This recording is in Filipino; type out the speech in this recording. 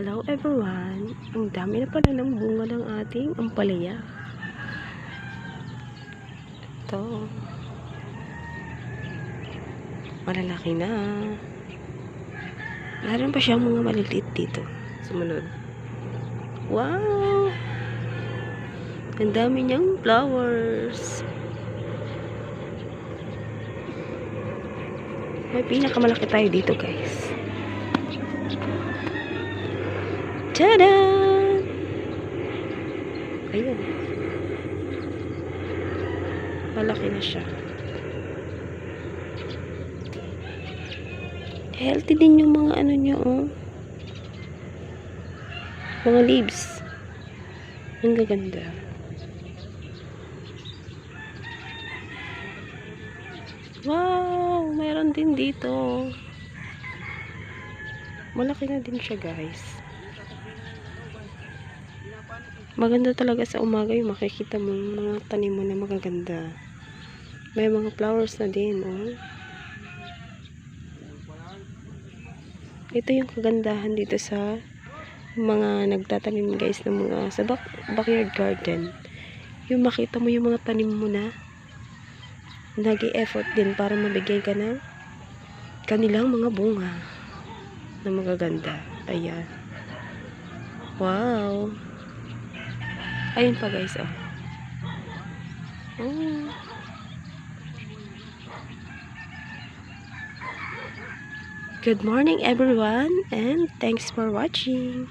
Hello everyone! Ang dami na pala ng bunga ng ating ampalaya. Ito. Malalaki na. Meron pa siyang mga maliliit dito. Sumunod. Wow! Ang dami niyang flowers. May pinakamalaki tayo dito guys. Tada! Ayun. Malaki na siya. Healthy din yung mga ano niya, oh. Mga leaves. Ang gaganda. Wow! Meron din dito. Malaki na din siya, guys. Maganda talaga sa umaga yung makikita mo yung mga tanim mo na magaganda. May mga flowers na din, oh. Ito yung kagandahan dito sa mga nagtatanim guys ng mga sa back, backyard garden. Yung makita mo yung mga tanim mo na nag effort din para mabigyan ka ng kanilang mga bunga na magaganda. Ayan. Wow. Ayun pa guys, oh. Oh. Good morning everyone and thanks for watching.